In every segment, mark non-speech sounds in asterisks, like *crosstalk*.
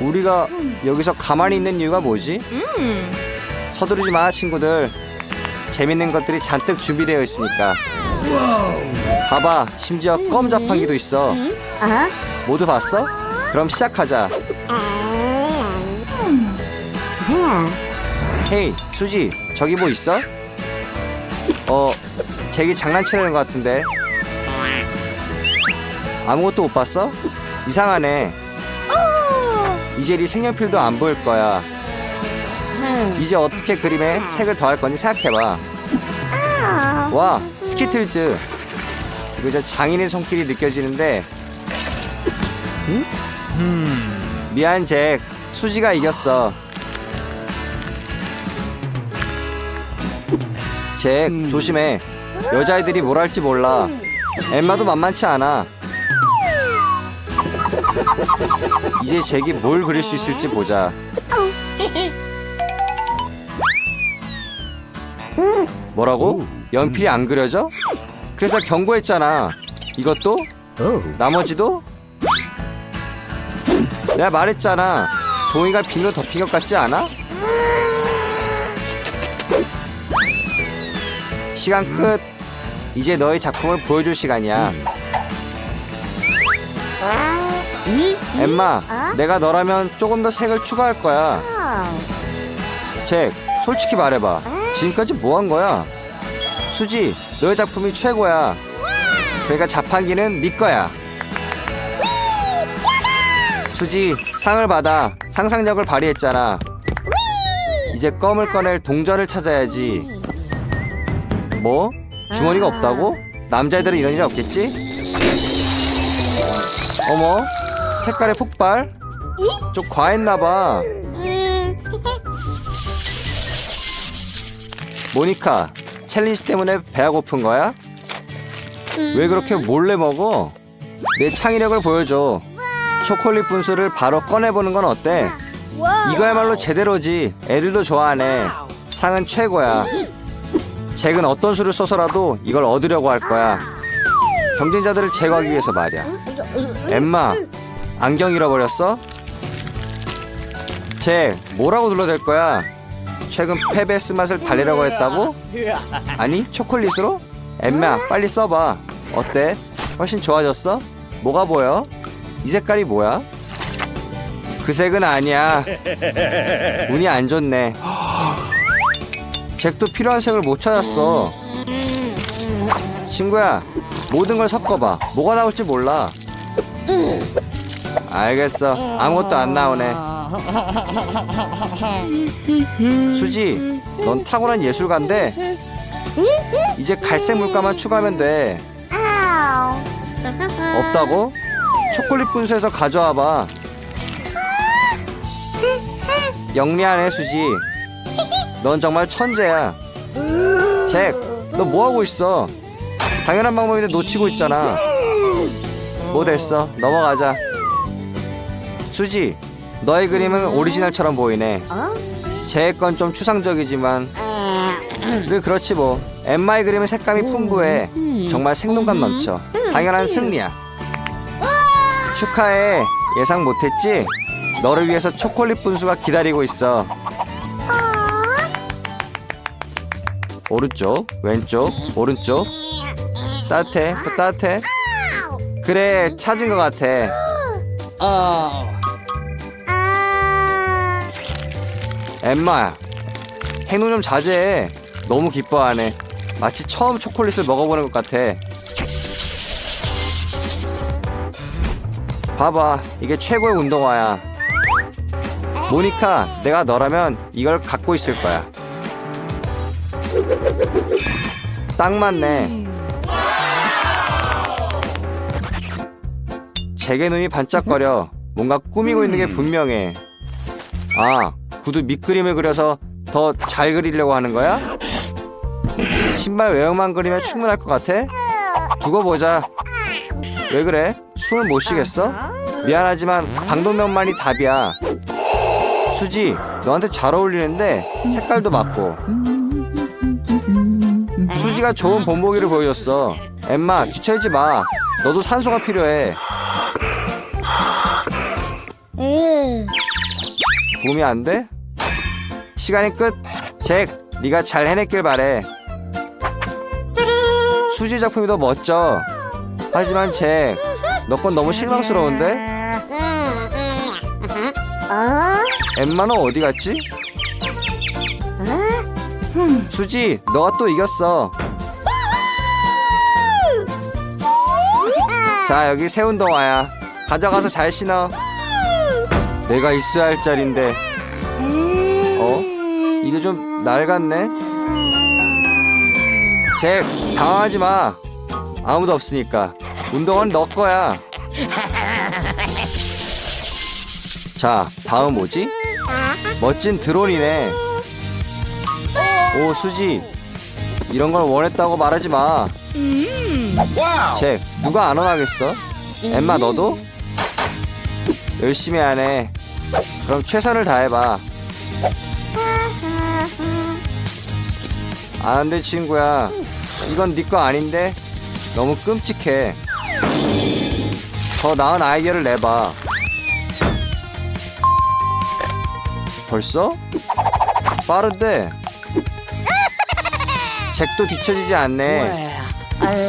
우리가 여기서 가만히 있는 이유가 뭐지? 서두르지 마, 친구들. 재밌는 것들이 잔뜩 준비되어 있으니까. 봐봐, 심지어 껌 자판기도 있어. 아? 모두 봤어? 그럼 시작하자. 헤이, 수지, 저기 뭐 있어? 어, 잭이 장난치는 것 같은데. 아무것도 못 봤어? 이상하네. 이제 네 색연필도 안 보일 거야. 이제 어떻게 그림에 색을 더할 건지 생각해봐. 와, 스키틀즈. 이거 이제 장인의 손길이 느껴지는데. 응? 미안, 잭. 수지가 이겼어. 잭, 조심해. 여자애들이 뭘 할지 몰라. 엠마도 만만치 않아. 이제 잭이 뭘 그릴 수 있을지 보자. 뭐라고? 연필이 안 그려져? 그래서 경고했잖아. 이것도? 나머지도? 내가 말했잖아. 종이가 비누로 덮인 것 같지 않아? 시간 끝. 이제 너의 작품을 보여줄 시간이야. 엠마, 내가 너라면 조금 더 색을 추가할 거야. 잭, 솔직히 말해봐. 지금까지 뭐 한 거야? 수지, 너의 작품이 최고야. 그러니까 자판기는 네 거야. 수지, 상을 받아. 상상력을 발휘했잖아. 이제 껌을 꺼낼 동전을 찾아야지. 뭐? 주머니가 없다고? 남자애들은 이런 일이 없겠지? 어머, 색깔의 폭발? 좀 과했나봐. 모니카, 챌린지 때문에 배가 고픈 거야? 왜 그렇게 몰래 먹어? 내 창의력을 보여줘. 초콜릿 분수를 바로 꺼내보는 건 어때? 이거야말로 제대로지. 애들도 좋아하네. 상은 최고야. 잭은 어떤 수를 써서라도 이걸 얻으려고 할 거야. 경쟁자들을 제거하기 위해서 말이야. 엠마, 안경 잃어버렸어? 잭, 뭐라고 눌러댈 거야? 최근 패배 쓴맛을 달래려고 했다고? 아니, 초콜릿으로? 엠마, 빨리 써봐. 어때? 훨씬 좋아졌어? 뭐가 보여? 이 색깔이 뭐야? 그 색은 아니야. 운이 안 좋네. 잭도 필요한 색을 못 찾았어. 친구야, 모든 걸 섞어봐. 뭐가 나올지 몰라. 알겠어. 아무것도 안 나오네. 수지, 넌 타고난 예술가인데 이제 갈색 물감만 추가하면 돼. 없다고? 초콜릿 분수에서 가져와 봐. 영리하네 수지. 넌 정말 천재야. 잭, 너 뭐 하고 있어? 당연한 방법인데 놓치고 있잖아. 뭐 됐어? 넘어가자. 수지, 너의 그림은 오리지널처럼 보이네. 제건 좀 추상적이지만 늘 그렇지 뭐. 엠마의 그림은 색감이 풍부해. 정말 생동감 넘쳐. 당연한 승리야. 축하해. 예상 못했지? 너를 위해서 초콜릿 분수가 기다리고 있어. 오른쪽, 왼쪽, 오른쪽. 따뜻해, 또 따뜻해. 그래, 찾은 것 같아. 엠마, 행동 좀 자제해. 너무 기뻐하네. 마치 처음 초콜릿을 먹어보는 것 같아. 봐봐, 이게 최고의 운동화야. 모니카, 내가 너라면 이걸 갖고 있을 거야. 딱 맞네. 제게 눈이 반짝거려. 뭔가 꾸미고 있는 게 분명해. 아, 구두 밑그림을 그려서 더 잘 그리려고 하는 거야? 신발 외형만 그리면 충분할 것 같아? 두고 보자. 왜 그래? 숨을 못 쉬겠어? 미안하지만 방독면만이 답이야. 수지, 너한테 잘 어울리는데 색깔도 맞고. 수지가 좋은 본보기를 보여줬어. 엠마, 뒤처지지 마. 너도 산소가 필요해. 도움이 안 돼? 시간이 끝. 잭, 네가 잘 해냈길 바래. 수지 작품이 더 멋져. 하지만 잭, 너 건 너무 실망스러운데? 어? 엠마는 어디 갔지? 수지, 너가 또 이겼어. 자, 여기 새 운동화야. 가져가서 잘 신어. 내가 있어야 할 자리인데. 어? 이게 좀 낡았네. 잭, 당황하지 마. 아무도 없으니까. 운동화는 너 거야. 자, 다음 뭐지? 멋진 드론이네. 오, 수지. 이런 걸 원했다고 말하지 마. 잭, 누가 안 원하겠어? 엠마, 너도? 열심히 하네. 그럼 최선을 다해봐. 안 돼, 친구야. 이건 네 거 아닌데? 너무 끔찍해. 더 나은 아이디어를 내봐. 벌써? 빠른데? 잭도 뒤처지지 않네.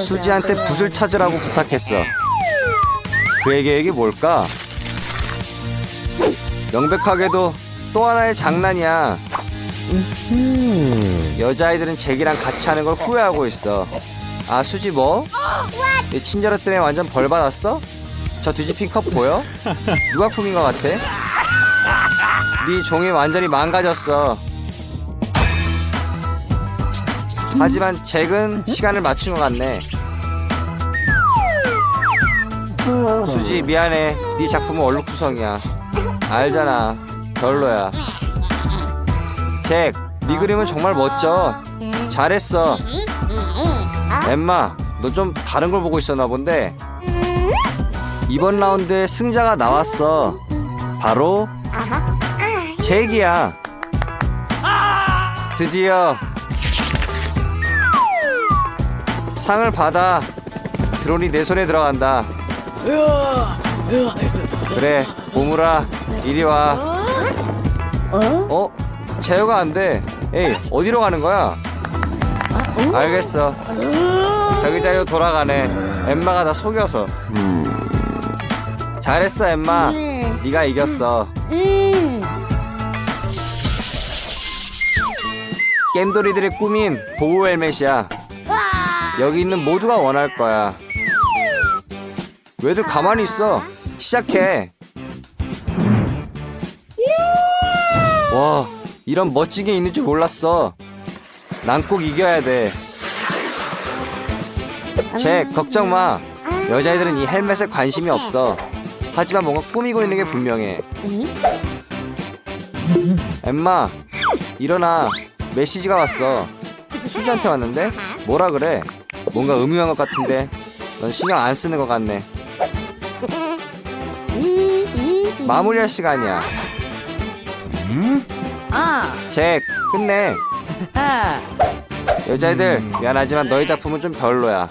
수지한테 붓을 찾으라고 부탁했어. 그의 계획이 뭘까? 명백하게도 또 하나의 장난이야. 여자아이들은 잭이랑 같이 하는 걸 후회하고 있어. 아, 수지 뭐? 내 친절함 때문에 완전 벌 받았어? 저 뒤집힌 컵 보여? 누가 꾸민 것 같아? 네 종이 완전히 망가졌어. 하지만 잭은 시간을 맞춘 것 같네. 수지 미안해. 네 작품은 얼룩투성이야. 알잖아. 별로야. 잭, 네 그림은 정말 멋져. 잘했어. 엠마, 너 좀 다른 걸 보고 있었나 본데. 이번 라운드에 승자가 나왔어. 바로 잭이야. 드디어 상을 받아. 드론이 내 손에 들어간다. 그래, 보물아, 이리 와. 어? 제어가 안 돼. 에이, 어디로 가는 거야? 알겠어. 저기 자요 돌아가네. 엠마가 다 속여서. 잘했어, 엠마. 네가 이겼어. 음. 겜돌이들의 꿈인 보호 헬멧이야. 여기 있는 모두가 원할 거야. 왜들 가만히 있어? 시작해. 와, 이런 멋진 게 있는 줄 몰랐어. 난 꼭 이겨야 돼. 잭, 걱정 마. 여자애들은 이 헬멧에 관심이 없어. 하지만 뭔가 꾸미고 있는 게 분명해. 엠마, 일어나. 메시지가 왔어. 수지한테 왔는데? 뭐라 그래? 뭔가 음흉한 것 같은데. 넌 신경 안 쓰는 것 같네. 마무리할 시간이야. 아, 잭, 끝내. 아, 여자애들, 미안하지만 너희 작품은 좀 별로야.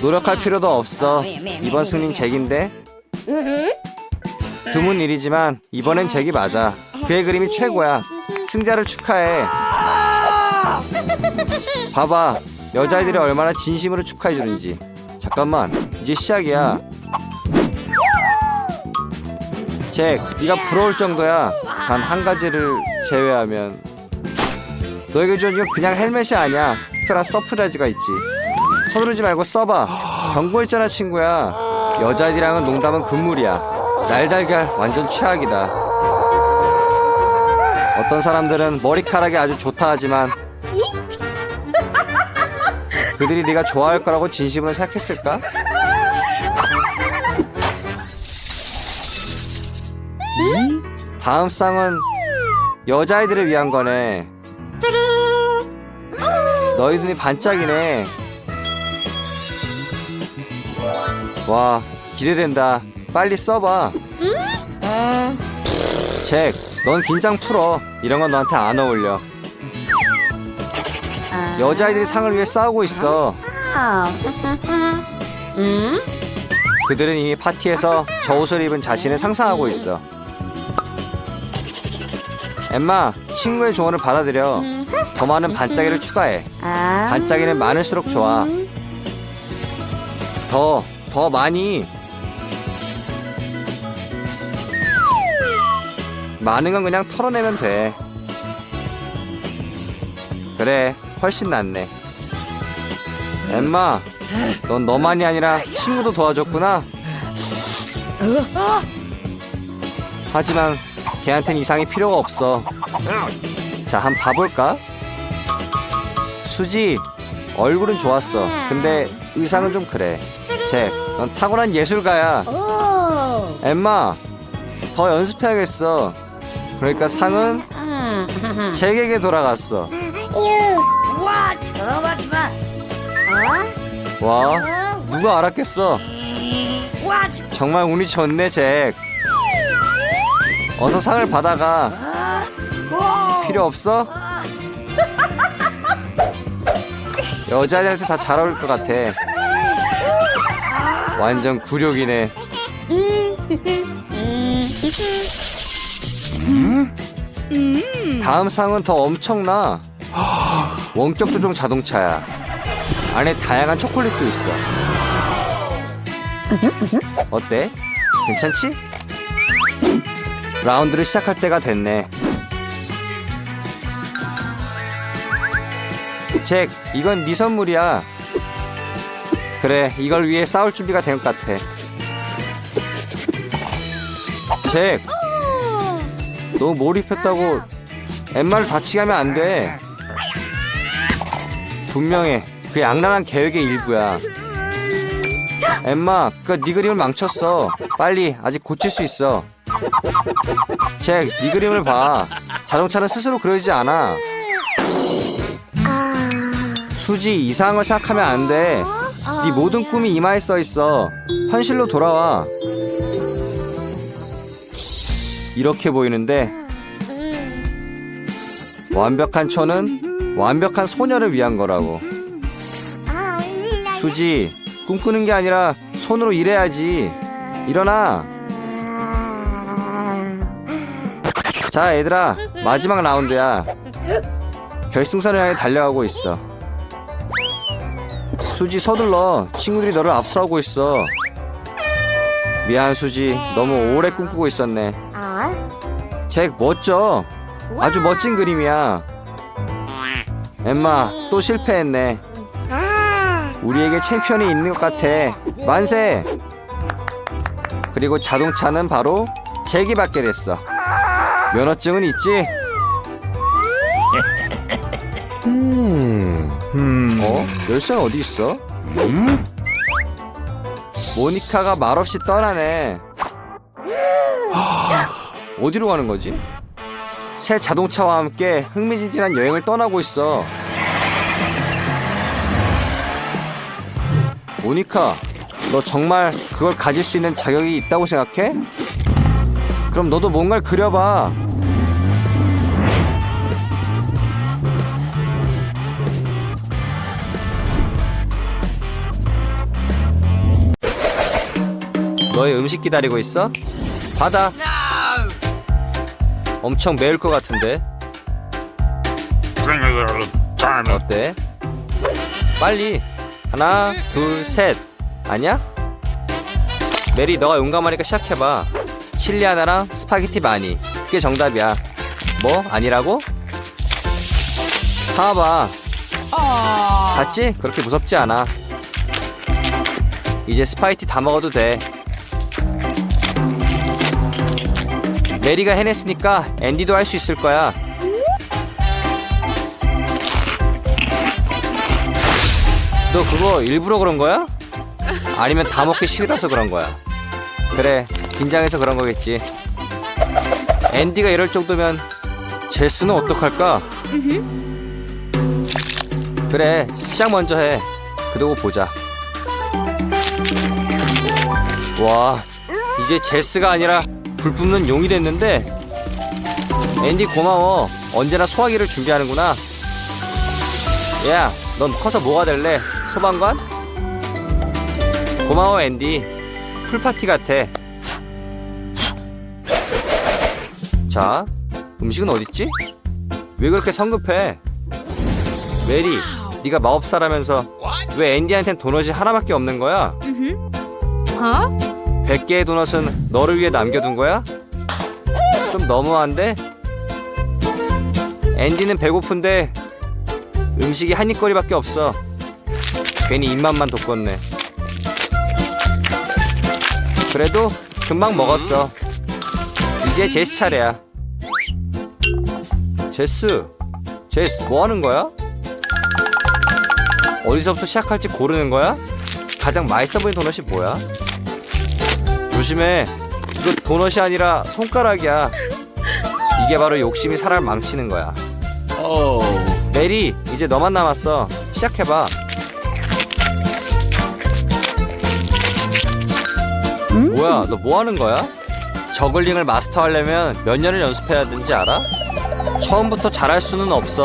노력할 필요도 없어. 이번 승리는 잭인데. 드문 일이지만 이번엔 잭이 맞아. 그의 그림이 최고야. 승자를 축하해. 봐봐. 여자애들이 얼마나 진심으로 축하해 주는지. 잠깐만. 이제 시작이야. 잭, 네가 부러울 정도야. 단 한 가지를 제외하면 너에게 준 이건 그냥 헬멧이 아니야. 특별한 서프라이즈가 있지. 서두르지 말고 써봐. 경고했잖아, 친구야. 여자애들이랑은 농담은 금물이야. 날달걀 완전 최악이다. 어떤 사람들은 머리카락이 아주 좋다 하지만 그들이 네가 좋아할 거라고 진심으로 생각했을까? 다음 쌍은 여자아이들을 위한 거네. 너희 눈이 반짝이네. 와, 기대된다. 빨리 써봐. 잭, 넌 긴장 풀어. 이런 건 너한테 안 어울려. 여자아이들이 상을 위해 싸우고 있어. 음? 그들은 이미 파티에서 저 옷을 입은 자신을 상상하고 있어. 엠마, 친구의 조언을 받아들여. 더 많은 반짝이를 추가해. 아. 반짝이는 많을수록 좋아. 더, 더 많이. 많은 건 그냥 털어내면 돼. 그래, 훨씬 낫네. 엠마, 넌 너만이 아니라 친구도 도와줬구나. 하지만 걔한텐 이상이 필요가 없어. 자, 한번 봐볼까? 수지, 얼굴은 좋았어. 근데 의상은 좀 그래. 잭, 넌 타고난 예술가야. 오. 엠마, 더 연습해야겠어. 그러니까 상은 음. 잭에게 돌아갔어. 와, 누가 알았겠어? 정말 운이 좋네, 잭. 어서 상을 받아가. 필요 없어? 여자들한테 다 잘 어울릴 것 같아. 완전 굴욕이네. 다음 상은 더 엄청나. 원격 조종 자동차야. 안에 다양한 초콜릿도 있어. 어때? 괜찮지? 라운드를 시작할 때가 됐네. 잭, 이건 네 선물이야. 그래, 이걸 위해 싸울 준비가 된 것 같아. 잭, 너무 몰입했다고 엠마를 다치게 하면 안 돼. 분명해. 그게 악랄한 계획의 일부야. 엠마, 그네 그림을 망쳤어. 빨리, 아직 고칠 수 있어. 잭, 네 그림을 봐. 자동차는 스스로 그려지지 않아. 아. 수지, 이상한 걸 생각하면 안 돼. 네 모든 꿈이 이마에 써 있어. 현실로 돌아와. 이렇게 보이는데 완벽한 초는 완벽한 소녀를 위한 거라고. 수지, 꿈꾸는 게 아니라 손으로 일해야지. 일어나. 자, 얘들아, 마지막 라운드야. 결승선을 향해 달려가고 있어. 수지 서둘러. 친구들이 너를 앞서가고 있어. 미안 수지, 너무 오래 꿈꾸고 있었네. 아. 잭 멋져. 아주 멋진 그림이야. 엠마, 또 실패했네. 아. 우리에게 챔피언이 있는 것 같아. 만세! 그리고 자동차는 바로 잭이 받게 됐어. 면허증은 있지? 어? 열쇠는 어디 있어? 모니카가 말없이 떠나네. 어디로 가는 거지? 새 자동차와 함께 흥미진진한 여행을 떠나고 있어. 모니카, 너 정말 그걸 가질 수 있는 자격이 있다고 생각해? 그럼 너도 뭔가를 그려봐. 너의 음식 기다리고 있어? 받아. 엄청 매울 것 같은데. 어때? 빨리. 하나, 둘, 셋. 아니야? 메리, 너가 용감하니까 시작해봐. 칠리 하나랑 스파게티 많이. 그게 정답이야. 뭐? 아니라고? 참아봐. 봤지? 그렇게 무섭지 않아. 이제 스파이티 다 먹어도 돼. 메리가 해냈으니까 앤디도 할 수 있을 거야. 너 그거 일부러 그런 거야? 아니면 다 먹기 싫어서 그런 거야? 그래, 긴장해서 그런 거겠지. 앤디가 이럴 정도면 제스는 어떡할까? 그래, 시작 먼저 해. 그러고 보자. 와, 이제 제스가 아니라 불 뿜는 용이 됐는데 앤디 고마워 언제나 소화기를 준비하는구나 야, 넌 커서 뭐가 될래? 소방관? 고마워 앤디 풀파티 같아 자, 음식은 어딨지? 왜 그렇게 성급해? 메리, 네가 마법사라면서 왜 앤디한텐 도넛이 하나밖에 없는 거야? Huh? 100개의 도넛은 너를 위해 남겨둔 거야? 좀 너무한데? 앤디는 배고픈데 음식이 한 입거리밖에 없어. 괜히 입맛만 돋궜네. 그래도 금방 먹었어. 이제 제스 차례야. 제스, 제스 뭐 하는 거야? 어디서부터 시작할지 고르는 거야? 가장 맛있어 보이는 도넛이 뭐야? 조심해. 이거 도넛이 아니라 손가락이야. 이게 바로 욕심이 사람을 망치는 거야. 메리, 이제 너만 남았어. 시작해봐. 뭐야, 너 뭐 하는 거야? 저글링을 마스터하려면 몇 년을 연습해야 되는지 알아? 처음부터 잘할 수는 없어.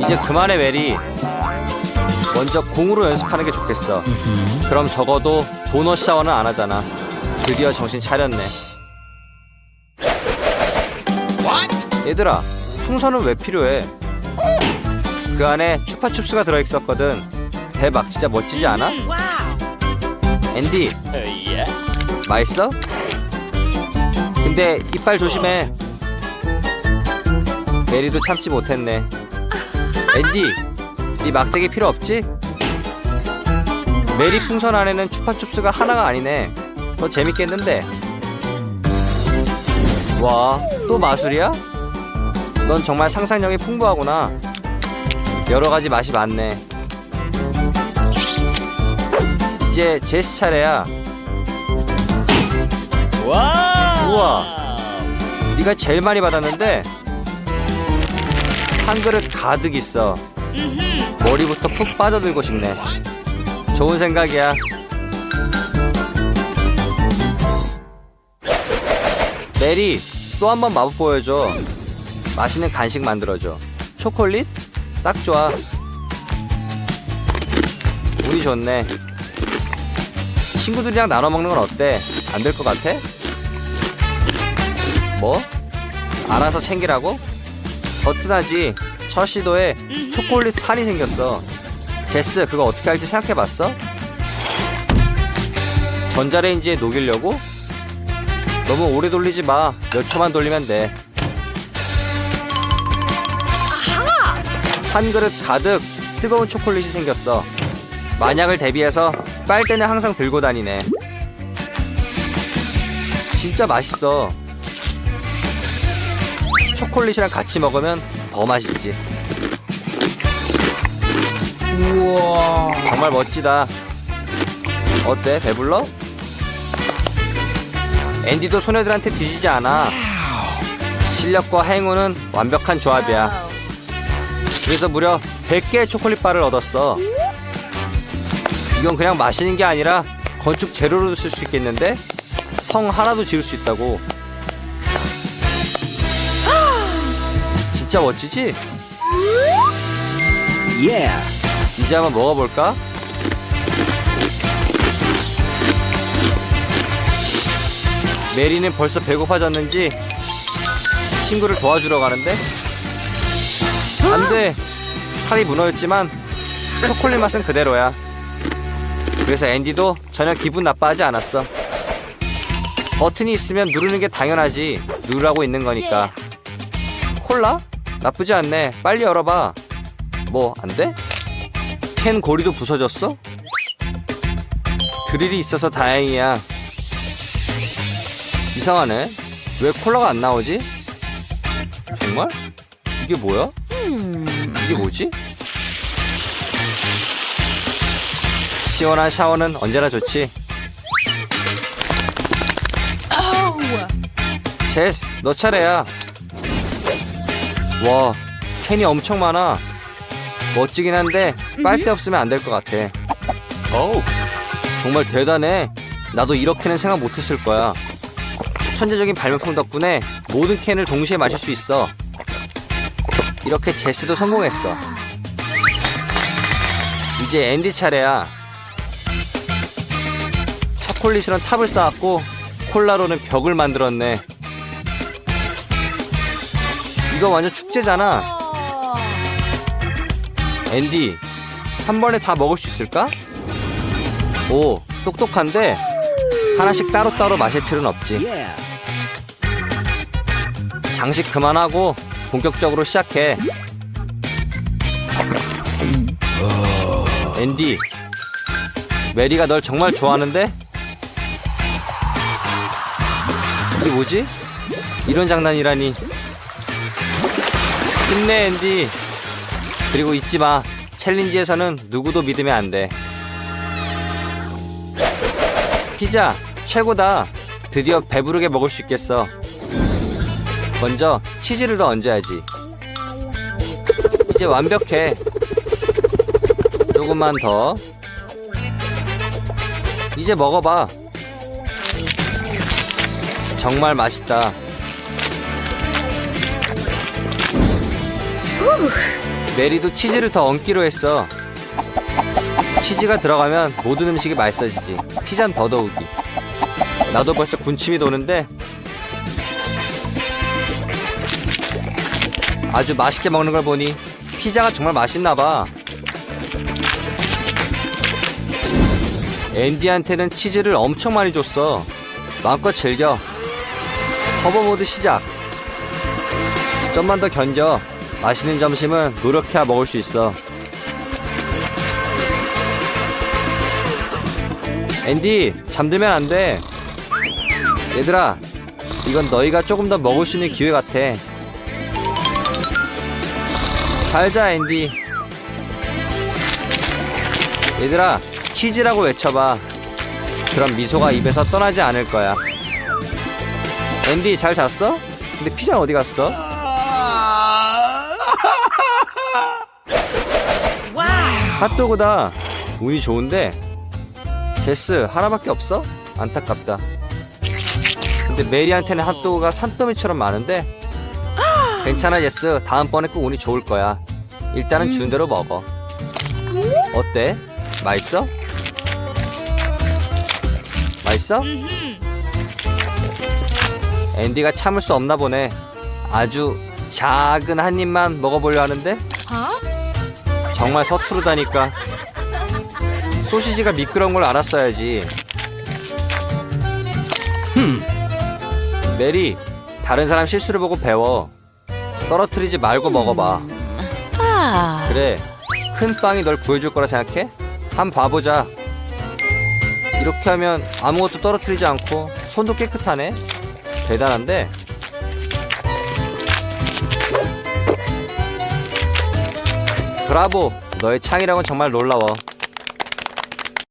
이제 그만해, 메리. 먼저 공으로 연습하는 게 좋겠어. 그럼 적어도 도넛 샤워는 안 하잖아. 드디어 정신 차렸네. 얘들아, 풍선은 왜 필요해? 그 안에 추파춥스가 들어있었거든. 대박, 진짜 멋지지 않아? 앤디, 맛있어? 근데 이빨 조심해. 메리도 참지 못했네. 앤디, 네 막대기 필요 없지? 메리 풍선 안에는 추파춥스가 하나가 아니네. 더 재밌겠는데. 와, 또 마술이야? 넌 정말 상상력이 풍부하구나. 여러 가지 맛이 많네. 이제 제스 차례야. 우와. 네가 제일 많이 받았는데 한 그릇 가득 있어. 머리부터 푹 빠져들고 싶네. 좋은 생각이야. 메리, 또 한 번 마법 보여줘. 맛있는 간식 만들어줘. 초콜릿? 딱 좋아. 운이 좋네. 친구들이랑 나눠 먹는 건 어때? 안 될 것 같아? 뭐? 알아서 챙기라고? 버튼하지. 첫 시도에 초콜릿 산이 생겼어. 제스, 그거 어떻게 할지 생각해봤어? 전자레인지에 녹이려고? 너무 오래 돌리지 마. 몇 초만 돌리면 돼. 한 그릇 가득 뜨거운 초콜릿이 생겼어. 만약을 대비해서 빨대는 항상 들고 다니네. 진짜 맛있어. 초콜릿이랑 같이 먹으면 더 맛있지. 우와. 정말 멋지다. 어때? 배불러? 앤디도 소녀들한테 뒤지지 않아. 실력과 행운은 완벽한 조합이야. 그래서 무려 100개의 초콜릿 바를 얻었어. 이건 그냥 마시는 게 아니라 건축 재료로도 쓸 수 있겠는데? 성 하나도 지을 수 있다고. 진짜 멋지지? 예. 이제 한번 먹어볼까? 메리는 벌써 배고파졌는지 친구를 도와주러 가는데 안돼 칼이 무너졌지만 초콜릿 맛은 그대로야 그래서 앤디도 전혀 기분 나빠하지 않았어 버튼이 있으면 누르는 게 당연하지 누르라고 있는 거니까 콜라? 나쁘지 않네 빨리 열어봐 뭐 안 돼? 캔 고리도 부서졌어? 드릴이 있어서 다행이야 이상하네 왜 콜라가 안 나오지? 정말? 이게 뭐야? 이게 뭐지? 시원한 샤워는 언제나 좋지. 제스, 너 차례야. 와, 캔이 엄청 많아. 멋지긴 한데 빨대 없으면 안 될 것 같아. 어우, 정말 대단해. 나도 이렇게는 생각 못했을 거야. 천재적인 발명품 덕분에 모든 캔을 동시에 마실 수 있어. 이렇게 제스도 성공했어. 이제 앤디 차례야. 초콜릿으로는 탑을 쌓았고 콜라로는 벽을 만들었네. 이거 완전 축제잖아. 앤디, 한 번에 다 먹을 수 있을까? 오, 똑똑한데 하나씩 따로따로 마실 필요는 없지. 장식 그만하고 본격적으로 시작해. 앤디, 메리가 널 정말 좋아하는데? 이게 뭐지? 이런 장난이라니. 힘내, 앤디. 그리고 잊지 마. 챌린지에서는 누구도 믿으면 안 돼. 피자, 최고다. 드디어 배부르게 먹을 수 있겠어. 먼저 치즈를 더 얹어야지. 이제 완벽해. 조금만 더. 이제 먹어봐. 정말 맛있다. 메리도 치즈를 더 얹기로 했어. 치즈가 들어가면 모든 음식이 맛있어지지. 피자는 더더욱이. 나도 벌써 군침이 도는데 아주 맛있게 먹는 걸 보니 피자가 정말 맛있나 봐. 앤디한테는 치즈를 엄청 많이 줬어. 마음껏 즐겨. 허버 모드 시작. 좀만 더 견뎌. 맛있는 점심은 노력해야 먹을 수 있어. 앤디, 잠들면 안 돼. 얘들아, 이건 너희가 조금 더 먹을 수 있는 기회 같아. 잘자, 앤디. 얘들아, 치즈라고 외쳐봐. 그럼 미소가 입에서 떠나지 않을 거야. 앤디, 잘 잤어? 근데 피자 어디 갔어? 핫도그다. 운이 좋은데. 제스, 하나밖에 없어? 안타깝다. 근데 메리한테는 핫도그가 산더미처럼 많은데. *gasps* 괜찮아, 제스. 다음번에 꼭 운이 좋을 거야. 일단은 준 대로 먹어. 어때? 맛있어? 맛있어? 앤디가 참을 수 없나 보네. 아주 작은 한 입만 먹어보려 하는데 어? 정말 서투르다니까. 소시지가 미끄러운 걸 알았어야지. 흠. 메리, 다른 사람 실수를 보고 배워. 떨어뜨리지 말고 먹어봐. 그래, 큰 빵이 널 구해줄 거라 생각해? 한 봐보자. 이렇게 하면 아무것도 떨어뜨리지 않고 손도 깨끗하네. 대단한데? 브라보! 너의 창의력은 정말 놀라워.